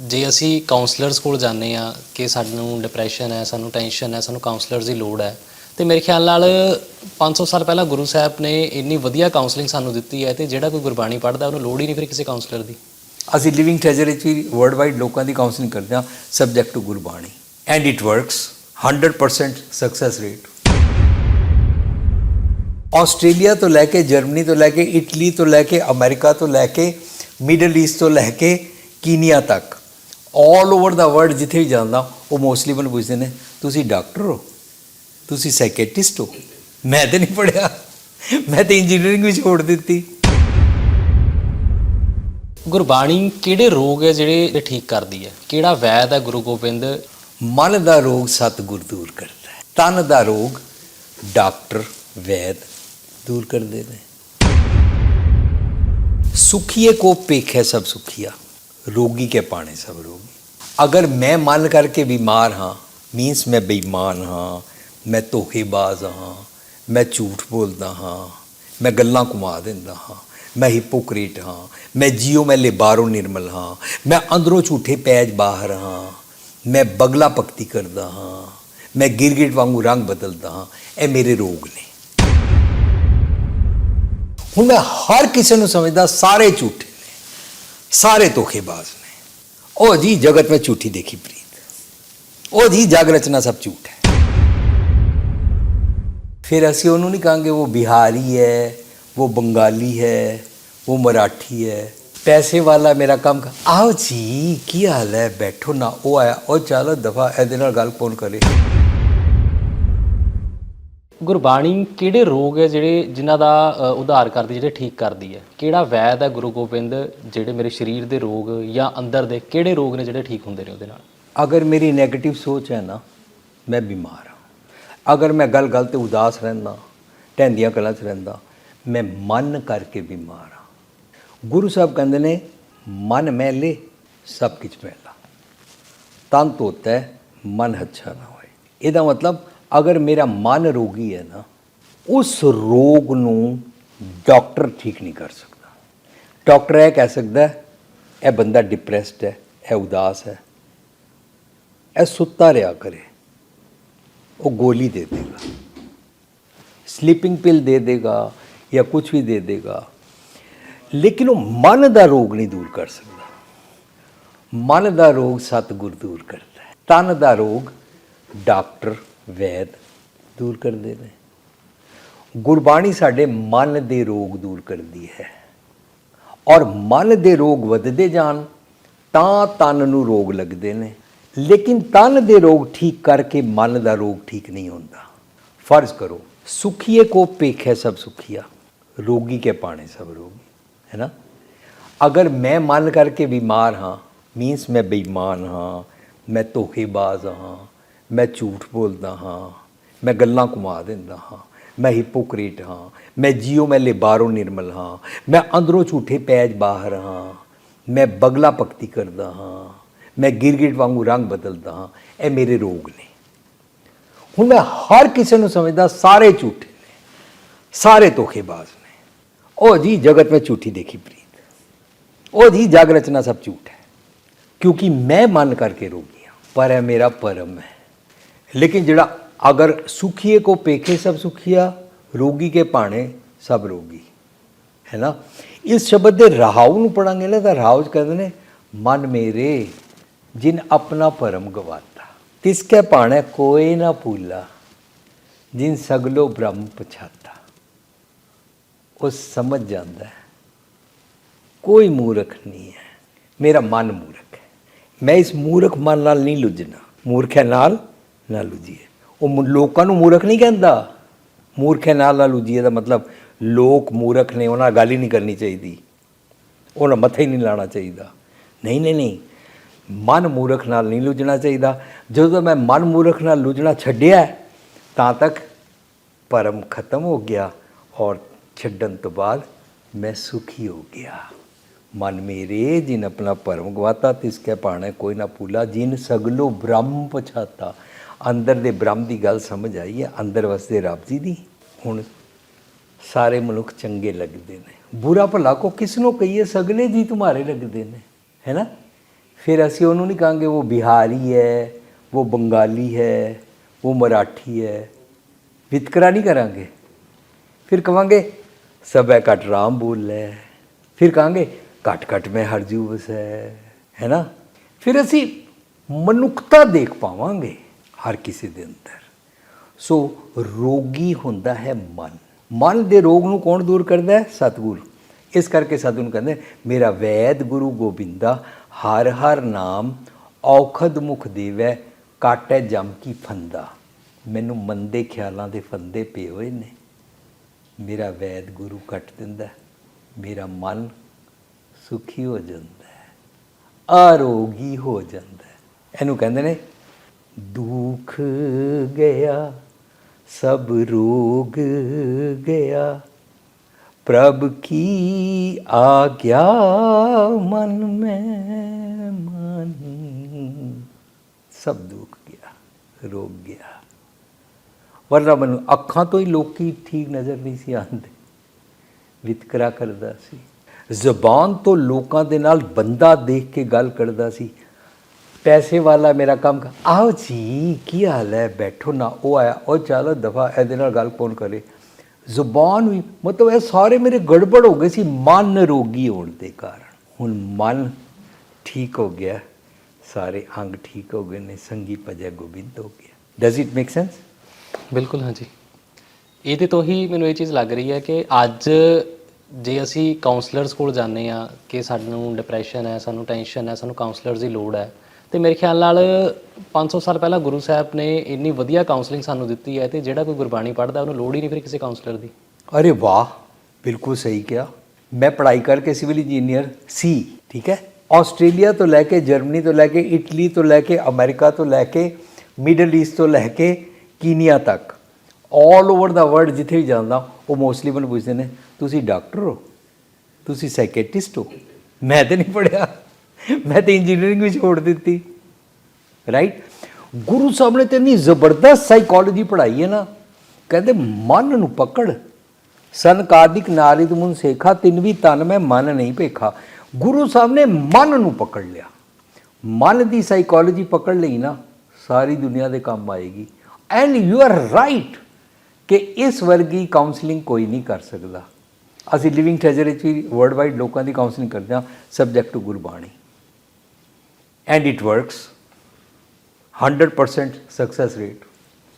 ਜੇ ਅਸੀਂ ਕਾਉਂਸਲਰਸ ਕੋਲ ਜਾਂਦੇ ਆ ਕਿ ਸਾਨੂੰ ਡਿਪਰੈਸ਼ਨ ਹੈ, ਸਾਨੂੰ ਟੈਨਸ਼ਨ ਹੈ, ਸਾਨੂੰ ਕਾਉਂਸਲਰਸ ਦੀ ਲੋੜ ਹੈ, ਤੇ ਮੇਰੇ ਖਿਆਲ ਨਾਲ 500 ਸਾਲ ਪਹਿਲਾਂ ਗੁਰੂ ਸਾਹਿਬ ਨੇ ਇੰਨੀ ਵਧੀਆ ਕਾਉਂਸਲਿੰਗ ਸਾਨੂੰ ਦਿੱਤੀ ਹੈ ਤੇ ਜਿਹੜਾ ਕੋਈ ਗੁਰਬਾਣੀ ਪੜ੍ਹਦਾ, ਉਹਨੂੰ ਲੋੜ ਹੀ ਨਹੀਂ ਫਿਰ ਕਿਸੇ ਕਾਉਂਸਲਰ ਦੀ। ਅਸੀਂ ਲਿਵਿੰਗ ਟ੍ਰੈਜਰ 'ਚ ਵੀ ਵਰਲਡ ਵਾਈਡ ਲੋਕਾਂ ਦੀ ਕਾਉਂਸਲਿੰਗ ਕਰਦੇ ਹਾਂ subject to Gurbani and it works 100% success rate Australia ਤੋਂ ਲੈ ਕੇ ਜਰਮਨੀ ਤੋਂ ਲੈ ਕੇ ਇਟਲੀ ਤੋਂ ਲੈ ਕੇ ਅਮਰੀਕਾ ਤੋਂ ਲੈ ਕੇ ਮਿਡਲ ਈਸਟ ਤੋਂ ਲੈ ਕੇ ਕੀਨੀਆ ਤੱਕ। 올 ਓਵਰ ਦਾ ਵਰਲਡ ਜਿੱਥੇ ਵੀ ਜਾਂਦਾ ਉਹ ਮੋਸਟਲੀ ਮੈਨੂੰ ਪੁੱਛਦੇ ਨੇ ਤੁਸੀਂ ਡਾਕਟਰ ਹੋ? ਤੁਸੀਂ ਸਾਈਕੈਟ੍ਰਿਸਟ ਹੋ? ਮੈਂ ਤਾਂ ਨਹੀਂ ਪੜਿਆ ਮੈਂ ਤਾਂ ਇੰਜੀਨੀਅਰਿੰਗ ਵੀ ਛੋੜ ਦਿੱਤੀ। ਗੁਰਬਾਣੀ ਕਿਹੜੇ ਰੋਗ ਹੈ ਜਿਹੜੇ ਠੀਕ ਕਰਦੀ ਹੈ? ਕਿਹੜਾ ਵੈਦ ਹੈ ਗੁਰੂ ਗੋਬਿੰਦ? ਮਨ ਦਾ ਰੋਗ ਸਤਿਗੁਰ ਦੂਰ ਕਰਦਾ ਹੈ। ਤਨ ਦਾ ਰੋਗ ਡਾਕਟਰ ਵੈਦ ਦੂਰ ਕਰਦੇ ਨੇ। ਸੁਖੀਏ ਕੋ ਪੇਖੇ ਸਭ ਸੁਖੀਆ। ਰੋਗੀ ਕੇ ਪਾਣੇ ਸਭ ਰੋਗੀ। ਅਗਰ ਮੈਂ ਮਨ ਕਰਕੇ ਬਿਮਾਰ ਹਾਂ ਮੀਨਸ ਮੈਂ ਬੇਈਮਾਨ ਹਾਂ, ਮੈਂ ਧੋਖੇਬਾਜ਼ ਹਾਂ, ਮੈਂ ਝੂਠ ਬੋਲਦਾ ਹਾਂ, ਮੈਂ ਗੱਲਾਂ ਘੁਮਾ ਦਿੰਦਾ ਹਾਂ, ਮੈਂ ਹਿਪੋਕ੍ਰੀਟ ਹਾਂ, ਮੈਂ ਜੀਓ ਮੈਂ ਲਿਬਾਰੋ ਨਿਰਮਲ ਹਾਂ, ਮੈਂ ਅੰਦਰੋਂ ਝੂਠੇ ਪੈਜ ਬਾਹਰ ਹਾਂ, ਮੈਂ ਬਗਲਾ ਪਕਤੀ ਕਰਦਾ ਹਾਂ, ਮੈਂ ਗਿਰਗਿਟ ਵਾਂਗੂ ਰੰਗ ਬਦਲਦਾ ਹਾਂ, ਇਹ ਮੇਰੇ ਰੋਗ ਨੇ। ਹੁਣ ਮੈਂ ਹਰ ਕਿਸੇ ਨੂੰ ਸਮਝਦਾ, ਸਾਰੇ ਝੂਠੇ। ਸਾਰੇ ਧੋਖੇਬਾਜ਼ ਨੇ ਉਹ ਜੀ ਜਗਤ ਵਿੱਚ ਝੂਠੀ ਦੇਖੀ ਪ੍ਰੀਤ ਉਹ ਜੀ ਜਗ ਰਚਨਾ ਸਭ ਝੂਠ ਹੈ ਫਿਰ ਅਸੀਂ ਉਹਨੂੰ ਨਹੀਂ ਕਹਾਂਗੇ ਉਹ ਬਿਹਾਰੀ ਹੈ ਉਹ ਬੰਗਾਲੀ ਹੈ ਉਹ ਮਰਾਠੀ ਹੈ ਪੈਸੇ ਵਾਲਾ ਮੇਰਾ ਕੰਮ ਕਰ- ਆਓ ਜੀ ਕੀ ਹਾਲ ਹੈ ਬੈਠੋ ਨਾ ਉਹ ਆਇਆ ਉਹ ਚੱਲ ਦਫਾ ਇਹਦੇ ਨਾਲ ਗੱਲ ਕੌਣ ਕਰੇ ਗੁਰਬਾਣੀ ਕਿਹੜੇ ਰੋਗ ਹੈ ਜਿਹੜੇ ਜਿਨ੍ਹਾਂ ਦਾ ਅ, ਉਧਾਰ ਕਰਦੀ ਜਿਹੜੇ ਠੀਕ ਕਰਦੀ ਹੈ? ਕਿਹੜਾ ਵੈਦ ਹੈ ਗੁਰੂ ਗੋਬਿੰਦ ਜਿਹੜੇ ਮੇਰੇ ਸਰੀਰ ਦੇ ਰੋਗ ਜਾਂ ਅੰਦਰ ਦੇ ਕਿਹੜੇ ਰੋਗ ਨੇ ਜਿਹੜੇ ਠੀਕ ਹੁੰਦੇ ਨੇ ਉਹਦੇ ਨਾਲ? ਅਗਰ ਮੇਰੀ 네ਗੇਟਿਵ ਸੋਚ ਹੈ ਨਾ ਮੈਂ ਬਿਮਾਰ ਹਾਂ। ਅਗਰ ਮੈਂ ਗੱਲ ਗੱਲ ਤੇ ਉਦਾਸ ਰਹਿੰਦਾ ਢਹਿੰਦੀਆਂ ਕਲਾਂ 'ਚ ਰਹਿੰਦਾ ਮੈਂ ਮਨ ਕਰਕੇ ਬਿਮਾਰ ਹਾਂ। ਗੁਰੂ ਸਾਹਿਬ ਕਹਿੰਦੇ ਨੇ ਮਨ ਮੈਲੇ ਸਭ ਕੁਝ ਮੈਲਾ ਤਨ ਧੋਤਾ ਹੈ, ਮਨ ਅੱਛਾ ਨਾ ਹੋਏ। ਇਹਦਾ ਮਤਲਬ ਅਗਰ ਮੇਰਾ ਮਨ ਰੋਗੀ ਹੈ ਨਾ, ਉਸ ਰੋਗ ਨੂੰ ਡਾਕਟਰ ਠੀਕ ਨਹੀਂ ਕਰ ਸਕਦਾ। ਡਾਕਟਰ ਇਹ ਕਹਿ ਸਕਦਾ, ਇਹ ਬੰਦਾ ਡਿਪਰੈਸਡ ਹੈ, ਇਹ ਉਦਾਸ ਹੈ, ਇਹ ਸੁੱਤਾ ਰਿਹਾ ਕਰੇ, ਉਹ ਗੋਲੀ ਦੇ ਦੇਗਾ। ਸਲੀਪਿੰਗ ਪਿਲ ਦੇ ਦੇਗਾ ਜਾਂ ਕੁਝ ਵੀ ਦੇ ਦੇਗਾ। ਲੇਕਿਨ ਉਹ ਮਨ ਦਾ ਰੋਗ ਨਹੀਂ ਦੂਰ ਕਰ ਸਕਦਾ। ਮਨ ਦਾ ਰੋਗ ਸਤਿਗੁਰ ਦੂਰ ਕਰਦਾ ਹੈ। ਤਨ ਦਾ ਰੋਗ ਡਾਕਟਰ ਵੈਦ ਦੂਰ ਕਰਦੇ ਨੇ। ਗੁਰਬਾਣੀ ਸਾਡੇ ਮਨ ਦੇ ਰੋਗ ਦੂਰ ਕਰਦੀ ਹੈ। ਔਰ ਮਨ ਦੇ ਰੋਗ ਵੱਧਦੇ ਜਾਣ, ਤਾਂ ਤਨ ਨੂੰ ਰੋਗ ਲੱਗਦੇ ਨੇ। ਲੇਕਿਨ ਤਨ ਦੇ ਰੋਗ ਠੀਕ ਕਰਕੇ ਮਨ ਦਾ ਰੋਗ ਠੀਕ ਨਹੀਂ ਹੁੰਦਾ। ਫਰਜ਼ ਕਰੋ, ਸੁਖੀਏ ਕੋ ਪੇਖੇ ਸਭ ਸੁਖੀਆ। ਰੋਗੀ ਕੇ ਪਾਣੇ ਸਭ ਰੋਗੀ, ਹੈ ਨਾ? ਅਗਰ ਮੈਂ ਮਨ ਕਰਕੇ ਬਿਮਾਰ ਹਾਂ ਮੀਨਸ ਮੈਂ ਬੇਈਮਾਨ ਹਾਂ, ਮੈਂ ਧੋਖੇਬਾਜ਼ ਹਾਂ ਮੈਂ ਝੂਠ ਬੋਲਦਾ ਹਾਂ, ਮੈਂ ਗੱਲਾਂ ਘੁਮਾ ਦਿੰਦਾ ਹਾਂ, ਮੈਂ ਹਿਪੋਕਰੀਟ ਹਾਂ, ਮੈਂ ਜੀਓ ਮੈਂ ਬਾਹਰੋਂ ਨਿਰਮਲ ਹਾਂ, ਮੈਂ ਅੰਦਰੋਂ ਝੂਠੇ ਪੈਜ ਬਾਹਰ ਹਾਂ, ਮੈਂ ਬਗਲਾ ਪਕਤੀ ਕਰਦਾ ਹਾਂ, ਮੈਂ ਗਿਰਗਿਟ ਵਾਂਗੂ ਰੰਗ ਬਦਲਦਾ ਹਾਂ, ਇਹ ਮੇਰੇ ਰੋਗ ਨੇ। ਹੁਣ ਮੈਂ ਹਰ ਕਿਸੇ ਨੂੰ ਸਮਝਦਾ ਸਾਰੇ ਝੂਠੇ ਨੇ, ਸਾਰੇ ਧੋਖੇਬਾਜ਼ ਨੇ। ਉਹ ਜੀ ਜਗਤ ਵਿੱਚ ਝੂਠੀ ਦੇਖੀ ਪ੍ਰੀਤ। ਉਹ ਜੀ ਜਾਗ ਰਚਨਾ ਸਭ ਝੂਠ ਹੈ, ਕਿਉਂਕਿ ਮੈਂ ਮਨ ਕਰਕੇ ਰੋਗੀ ਹਾਂ, ਪਰ ਇਹ ਮੇਰਾ ਪਰਮ ਹੈ। ਲੇਕਿਨ ਜਿਹੜਾ ਅਗਰ ਸੁਖੀਏ ਕੋ ਪੇਖੇ ਸਭ ਸੁਖੀਆ, ਰੋਗੀ ਕੇ ਭਾਣੇ ਸਭ ਰੋਗੀ। ਹੈ ਨਾ? ਇਸ ਸ਼ਬਦ ਦੇ ਰਹਾਉ ਨੂੰ ਪੜਾਂਗੇ ਨਾ ਤਾਂ ਰਹਾਉ ਕਹਿੰਦੇ ਨੇ, ਮਨ ਮੇਰੇ, ਜਿਨ ਆਪਣਾ ਭਰਮ ਗਵਾਤਾ। ਤਿਸ ਕੇ ਪਾਣੇ ਕੋਈ ਨਾ ਭੂਲਾ, ਜਿਨ ਸਗਲੋ ਬ੍ਰਹਮ ਪਛਾਤਾ। ਉਹ ਸਮਝ ਜਾਂਦਾ ਹੈ, ਕੋਈ ਮੂਰਖ ਨਹੀਂ ਹੈ। ਮੇਰਾ ਮਨ ਮੂਰਖ ਹੈ। ਮੈਂ ਇਸ ਮੂਰਖ ਮਨ ਨਾਲ ਨਹੀਂ ਲੁੱਝਣਾ। ਮੂਰਖੇ ਨਾਲ ਨਾ ਲੁੱਝੀਏ ਉਹ ਲੋਕਾਂ ਨੂੰ ਮੂਰਖ ਨਹੀਂ ਕਹਿੰਦਾ। ਮੂਰਖੇ ਨਾਲ ਨਾਲ ਲੁੱਝੀਏ ਦਾ ਮਤਲਬ ਲੋਕ ਮੂਰਖ ਨੇ, ਉਹਨਾਂ ਨਾਲ ਗੱਲ ਹੀ ਨਹੀਂ ਕਰਨੀ ਚਾਹੀਦੀ। ਉਹਨਾਂ ਮੱਥੇ ਹੀ ਨਹੀਂ ਲਾਣਾ ਚਾਹੀਦਾ। ਨਹੀਂ ਨਹੀਂ ਨਹੀਂ। ਮਨ ਮੂਰਖ ਨਾਲ ਨਹੀਂ ਲੁੱਝਣਾ ਚਾਹੀਦਾ। ਜਦੋਂ ਮੈਂ ਮਨ ਮੂਰਖ ਨਾਲ ਲੁੱਝਣਾ ਛੱਡਿਆ, ਤਾਂ ਤੱਕ ਪਰਮ ਖਤਮ ਹੋ ਗਿਆ ਔਰ ਛੱਡਣ ਤੋਂ ਬਾਅਦ ਮੈਂ ਸੁਖੀ ਹੋ ਗਿਆ। ਮਨ ਮੇਰੇ, ਜਿਨ ਆਪਣਾ ਪਰਮ ਗਵਾਤਾ ਤਿਸ ਕੇ ਪਾਣੇ ਕੋਈ ਨਾ ਭੂਲਾ, ਜਿਨ ਸਗਲੋ ਬ੍ਰਹਮ ਪਛਾਤਾ। ਅੰਦਰ ਦੇ ਬ੍ਰਹਮ ਦੀ ਗੱਲ ਸਮਝ ਆਈ ਹੈ, ਅੰਦਰ ਵਸਦੇ ਰੱਬ ਜੀ ਦੀ। ਹੁਣ ਸਾਰੇ ਮਨੁੱਖ ਚੰਗੇ ਲੱਗਦੇ ਨੇ। ਬੁਰਾ ਭਲਾ ਕੋ ਕਿਸ ਨੂੰ ਕਹੀਏ, ਸਗਲੇ ਜੀ ਤੁਹਾਰੇ ਲੱਗਦੇ ਨੇ, ਹੈ ਨਾ? ਫਿਰ ਅਸੀਂ ਉਹਨੂੰ ਨਹੀਂ ਕਹਾਂਗੇ, ਉਹ ਬਿਹਾਰੀ ਹੈ, ਉਹ ਬੰਗਾਲੀ ਹੈ, ਉਹ ਮਰਾਠੀ ਹੈ। ਵਿਤਕਰਾ ਨਹੀਂ ਕਰਾਂਗੇ। ਫਿਰ ਕਵਾਂਗੇ, ਸਭੈ ਹੈ ਘਟ ਰਾਮ ਬੋਲ। ਫਿਰ ਕਹਾਂਗੇ, ਘਟ ਘਟ ਮੈਂ ਹਰਜੂ ਬਸ ਹੈ ਹੈ ਨਾ? ਫਿਰ ਅਸੀਂ ਮਨੁੱਖਤਾ ਦੇਖ ਪਾਵਾਂਗੇ। ਹਰ ਕਿਸੇ ਦੇ ਅੰਦਰ। ਸੋ ਰੋਗੀ ਹੁੰਦਾ ਹੈ ਮਨ। ਮਨ ਦੇ ਰੋਗ ਨੂੰ ਕੌਣ ਦੂਰ ਕਰਦਾ ਹੈ? ਸਤਿਗੁਰ। ਇਸ ਕਰਕੇ ਸਾਧੂ ਨੂੰ ਕਹਿੰਦੇ, ਮੇਰਾ ਵੈਦ ਗੁਰੂ ਗੋਬਿੰਦਾ, ਹਰ ਹਰ ਨਾਮ ਔਖਦ ਮੁਖ ਦੇਵੈ, ਕਾਟੈ ਜਮ ਕੀ ਫੰਦਾ। ਮੈਨੂੰ ਮੰਦੇ ਖਿਆਲਾਂ ਦੇ ਫੰਦੇ ਪਏ ਹੋਏ ਨੇ। ਮੇਰਾ ਵੈਦ ਗੁਰੂ ਕੱਟ ਦਿੰਦਾ ਮੇਰਾ ਮਨ ਸੁਖੀ ਹੋ ਜਾਂਦਾ ਹੈ। ਆਰੋਗੀ ਹੋ ਜਾਂਦਾ ਹੈ। ਇਹਨੂੰ ਕਹਿੰਦੇ ਨੇ ਦੁੱਖ ਗਿਆ, ਸਭ ਰੋਗ ਗਿਆ। ਪ੍ਰਭ ਕੀ ਆਗਿਆ ਮਨ ਮੈਂ ਮਾਨੀ? ਸਭ ਦੁੱਖ ਗਿਆ, ਰੋਗ ਗਿਆ। ਵਰਨਾ ਮੈਨੂੰ ਅੱਖਾਂ ਤੋਂ ਹੀ ਲੋਕੀ ਠੀਕ ਨਜ਼ਰ ਨਹੀਂ ਸੀ ਆਉਂਦੇ। ਵਿਤਕਰਾ ਕਰਦਾ ਸੀ। ਜ਼ਬਾਨ ਤੋਂ ਲੋਕਾਂ ਦੇ ਨਾਲ ਬੰਦਾ ਦੇਖ ਕੇ ਗੱਲ ਕਰਦਾ ਸੀ। ਪੈਸੇ ਵਾਲਾ ਮੇਰਾ ਕੰਮ ਕਰ- ਆਓ ਜੀ, ਕੀ ਹਾਲ ਹੈ? ਬੈਠੋ ਨਾ, ਉਹ ਆਇਆ। ਉਹ ਚੱਲ ਦਫਾ, ਇਹਦੇ ਨਾਲ ਗੱਲ ਕੌਣ ਕਰੇ? ਜ਼ੁਬਾਨ ਵੀ, ਮਤਲਬ ਇਹ ਸਾਰੇ ਮੇਰੇ ਗੜਬੜ ਹੋ ਗਏ ਸੀ, ਮਨ ਰੋਗੀ ਹੋਣ ਦੇ ਕਾਰਨ। ਹੁਣ ਮਨ ਠੀਕ ਹੋ ਗਿਆ। ਸਾਰੇ ਅੰਗ ਠੀਕ ਹੋ ਗਏ ਨੇ, ਸੰਗੀ ਭਜੈ ਗੋਬਿੰਦ ਹੋ ਗਿਆ। ਡਸ ਇਟ ਮੇਕ ਸੈਂਸ ਬਿਲਕੁਲ, ਹਾਂਜੀ। ਇਹਦੇ ਤੋਂ ਹੀ ਮੈਨੂੰ ਇਹ ਚੀਜ਼ ਲੱਗ ਰਹੀ ਹੈ ਕਿ ਅੱਜ ਜੇ ਅਸੀਂ ਕਾਉਂਸਲਰਸ ਕੋਲ ਜਾਂਦੇ ਆ ਕਿ ਸਾਨੂੰ ਡਿਪਰੈਸ਼ਨ ਹੈ, ਸਾਨੂੰ ਟੈਨਸ਼ਨ ਹੈ, ਸਾਨੂੰ ਕਾਉਂਸਲਰਸ ਦੀ ਲੋੜ ਹੈ ਤੇ ਮੇਰੇ ਖਿਆਲ ਨਾਲ 500 ਸਾਲ ਪਹਿਲਾਂ ਗੁਰੂ ਸਾਹਿਬ ਨੇ ਇੰਨੀ ਵਧੀਆ ਕਾਉਂਸਲਿੰਗ ਸਾਨੂੰ ਦਿੱਤੀ ਹੈ ਤੇ ਜਿਹੜਾ ਕੋਈ ਗੁਰਬਾਣੀ ਪੜ੍ਹਦਾ, ਉਹਨੂੰ ਲੋੜ ਹੀ ਨਹੀਂ ਫਿਰ ਕਿਸੇ ਕਾਉਂਸਲਰ ਦੀ। ਅਰੇ ਵਾਹ, ਬਿਲਕੁਲ ਸਹੀ ਕਿਹਾ। ਮੈਂ ਪੜ੍ਹਾਈ ਕਰਕੇ ਸਿਵਲ ਇੰਜੀਨੀਅਰ ਸੀ, ਠੀਕ ਹੈ? ਆਸਟ੍ਰੇਲੀਆ ਤੋਂ ਲੈ ਕੇ ਜਰਮਨੀ ਤੋਂ ਲੈ ਕੇ, ਇਟਲੀ ਤੋਂ ਲੈ ਕੇ, ਅਮਰੀਕਾ ਤੋਂ ਲੈ ਕੇ, ਮਿਡਲ ਈਸਟ ਤੋਂ ਲੈ ਕੇ, ਕੀਨੀਆ ਤੱਕ। 올 ਓਵਰ ਦਾ ਵਰਲਡ ਜਿੱਥੇ ਵੀ ਜਾਂਦਾ, ਉਹ ਮੋਸਟਲੀ ਮੈਨੂੰ ਪੁੱਛਦੇ ਨੇ, ਤੁਸੀਂ ਡਾਕਟਰ ਹੋ? ਤੁਸੀਂ ਸਾਈਕੈਟ੍ਰਿਸਟ ਹੋ? ਮੈਂ ਤੇ ਨਹੀਂ ਪੜਿਆ ਮੈਂ ਤੇ ਇੰਜੀਨੀਅਰਿੰਗ ਵੀ ਛੋੜ ਦਿੱਤੀ ਰਾਈਟ ਗੁਰੂ ਸਾਹਿਬ ਨੇ ਤੇ ਇੰਨੀ ਜ਼ਬਰਦਸਤ ਸਾਈਕੋਲੋਜੀ ਪੜ੍ਹਾਈ ਹੈ ਨਾ, ਕਹਿੰਦੇ ਮਨ ਨੂੰ ਪਕੜ। ਸੰਕਾਦਿਕ ਨਾਰਿਦ ਮੁਨ ਸੇਖਾ, ਤਿਨ ਵੀ ਤਨ ਮੈਂ ਮਨ ਨਹੀਂ ਭੇਖਾ। ਗੁਰੂ ਸਾਹਿਬ ਨੇ ਮਨ ਨੂੰ ਪਕੜ ਲਿਆ। ਮਨ ਦੀ ਸਾਈਕੋਲੋਜੀ ਪਕੜ ਲਈ ਨਾ, ਸਾਰੀ ਦੁਨੀਆ ਦੇ ਕੰਮ ਆਏਗੀ। ਐਂਡ ਯੂ ਆਰ ਰਾਈਟ ਕਿ ਇਸ ਵਰਗੀ ਕਾਉਂਸਲਿੰਗ ਕੋਈ ਨਹੀਂ ਕਰ ਸਕਦਾ। ਅਸੀਂ ਲਿਵਿੰਗ ਟ੍ਰੈਜਰ 'ਚ ਵੀ ਵਰਲਡ ਵਾਈਡ ਲੋਕਾਂ ਦੀ ਕਾਉਂਸਲਿੰਗ ਕਰਦੇ ਹਾਂ subject to Gurbani. And it works 100% success rate